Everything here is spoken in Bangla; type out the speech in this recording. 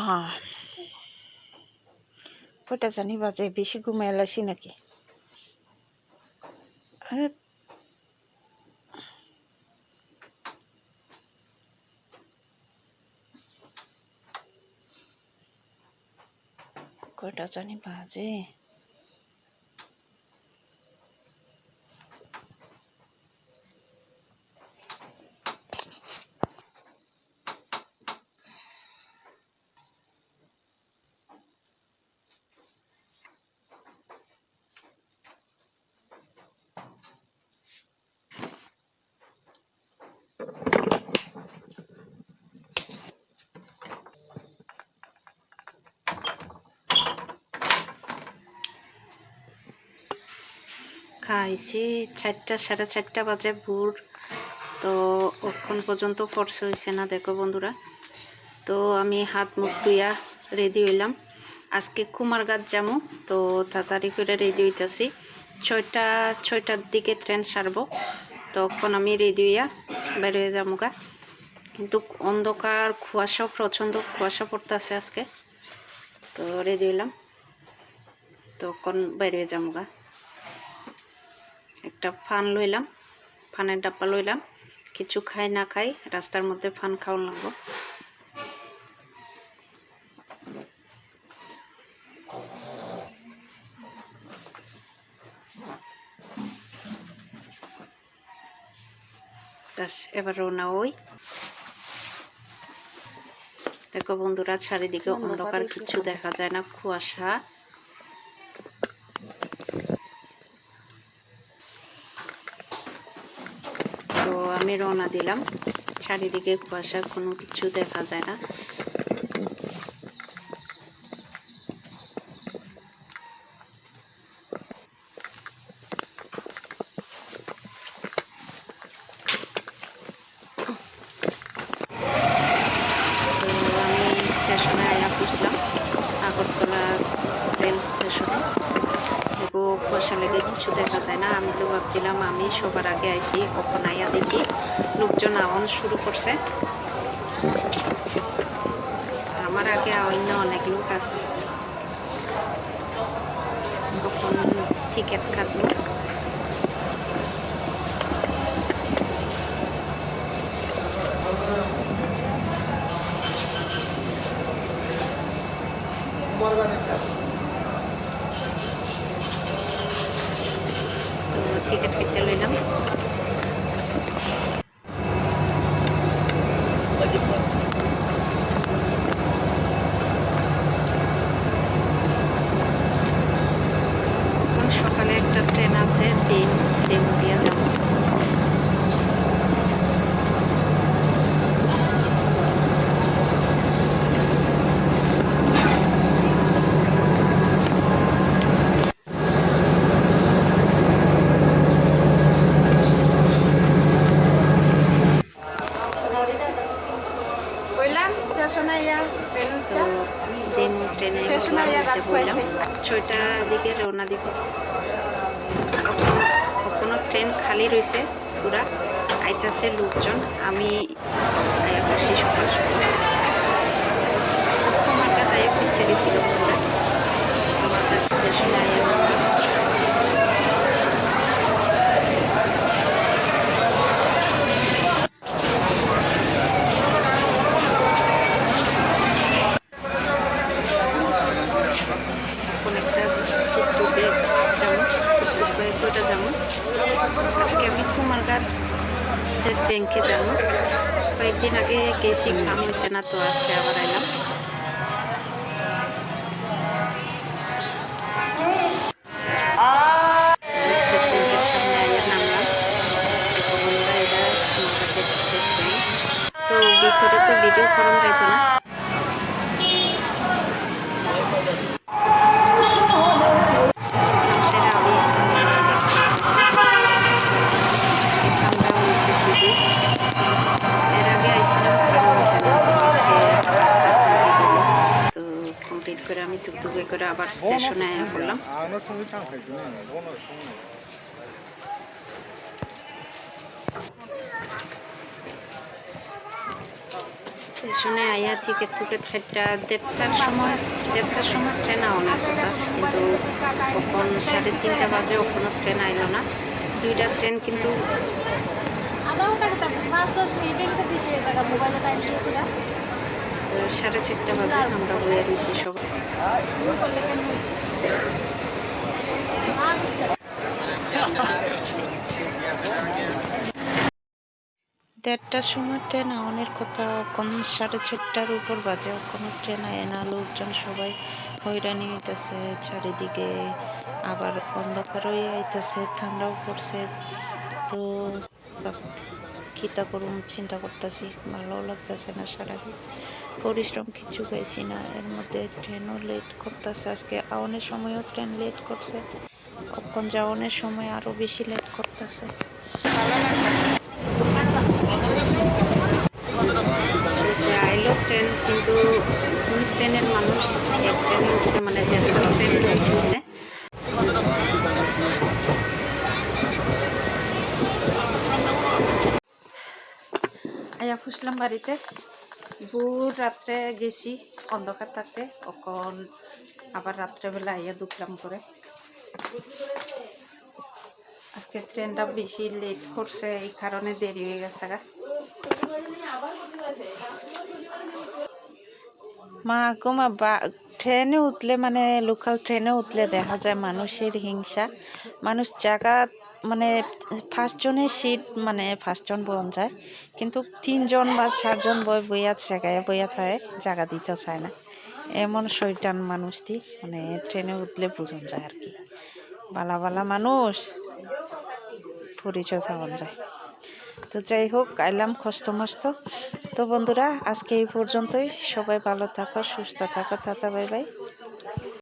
হ্যাঁ কয়টা জানি বাজে বেশি ঘুমাই লাইছি নাকি আরে, কয়টা জানি বাজে খাইছি, চারটা, সাড়ে চারটা বাজে ভোর। তো ওক্ষণ পর্যন্ত ফর্স হয়েছে না, দেখো বন্ধুরা। তো আমি হাত মুখ ধুইয়া রেডি হইলাম। আজকে কুমার গাছ যাব তো তাড়াতাড়ি করে রেডি হইতেছি। ছয়টা, ছয়টার দিকে ট্রেন সারবো। তখন আমি রেডি হইয়া বেরিয়ে যাব গা। কিন্তু অন্ধকার কুয়াশাও প্রচণ্ড কুয়াশা পড়তেছে আজকে। তো রেডি হইলাম। তখন বেরিয়ে যাব গা। একটা ফান লইলাম, ফানের ডাব্বা লইলাম। কিছু খাই, না খাই, রাস্তার মধ্যে ফান খাওয়ান লাগবো। এবার রওনা ওই দেখো বন্ধুরা, চারিদিকে অন্ধকার, কিছু দেখা যায় না, কুয়াশা। আমি রওনা দিলাম। চারিদিকে কুয়াশা, কোনো কিছু দেখা যায় না। স্টেশনে আয়া বুঝলাম আগরতলা রেল স্টেশনে। কুয়াশা লেগে কিছু দেখা যায় না। আমি তো ভাবছিলাম আমি সবার আগে আইসি কখন আইয়া দেখি লোকজন আওয়ান শুরু করছে। আমার আগে অন্য অনেক লোক আছে। কখন টিকিট কাটবো? তো তো ট্রেনে বললাম হয়েছে। দিকে রওনা দিব কোনো ট্রেন খালি রয়েছে পুরা আইতাছে লোকজন আমি আয়া বসি সকাল সকাল আমার আয়া খুঁজছে গেছিল পুরা আমার কাছে স্টেশনে আয়া নামলাম। এখন একটা টুকটুকে যাব টুকটুক করে কয়টা যাব আমি কুমারঘাট স্টেট ব্যাংকে যাব। কয়েকদিন আগে গেছি কাম হয়েছে না তো আজকে আবার এলাম। করে আমি টুকটুকে করে আবার স্টেশনে আয়া বোনার স্টেশনে আইয়া টিকিট টুকেট খাইটা দেড়টার সময় দেড়টার সময় ট্রেন আওয়ার কথা কিন্তু কখন সাড়ে তিনটা বাজে ওখানে ট্রেন আইলো না। দুইটা ট্রেন কিন্তু আধা ঘণ্টা পাঁচ দশ মিনিটের ভিতরে পিছিয়ে থাকা, মোবাইলে টাইম দিয়েছিলাম সাড়ে চারটা বাজে, আমরা বইয়া রয়েছি সবাই। দেড়টার সময় ট্রেন, আওয়ানের কথা কোন সাড়ে চারটার উপর বাজে। কোনো ট্রেন আয় না, লোকজন সবাই হয়রানি হইতেছে, চারিদিকে আবার অন্ধকার হয়ে আইতেছে, ঠান্ডাও পড়ছে। তো খিতা করুন, চিন্তা করতেছি, ভালো লাগতেছে না সারাদিন। পরিশ্রম কিছু পেয়েছি না, এর মধ্যে ট্রেনও লেট করতেছে। আজকে আওয়ানের সময়ও ট্রেন লেট করছে, কখন যাওয়ানোর সময় আরও বেশি লেট করতেছে। শেষে আইলো ট্রেন কিন্তু দুই ট্রেনের মানুষ এক ট্রেনে উঠছে মানে ট্রেন হয়েছে আয়া ফুসলাম বাড়িতে। ভোর রাত্রে গেছি, অন্ধকার থাকতে। কখন আবার রাত্রেবেলা আইয়া ঢুকলাম করে আজকে ট্রেনটা বেশি লেট করছে, এই কারণে দেরি হয়ে গেছে গা। মা গো, মা, বা, ট্রেনে উঠলে মানে লোকাল ট্রেনে উঠলে দেখা যায় মানুষের হিংসা। মানুষ জায়গা মানে ফার্স্টজনের সিট মানে ফার্স্টজন বন যায় কিন্তু তিনজন বা চারজন বই বইয়া জায়গায় বইয়া থাকে জায়গা দিতে চায় না। এমন শৈতান মানুষটি মানে ট্রেনে উঠলে বোঝন যায় আর কি। বালা বালা মানুষ, পরিচয় পাওয়া যায়। তো যাই হোক, আইলাম মস্ত। তো বন্ধুরা, আজকে এই পর্যন্তই। সবাই ভালো থাকো, সুস্থ থাকো, টাটা, বাই বাই।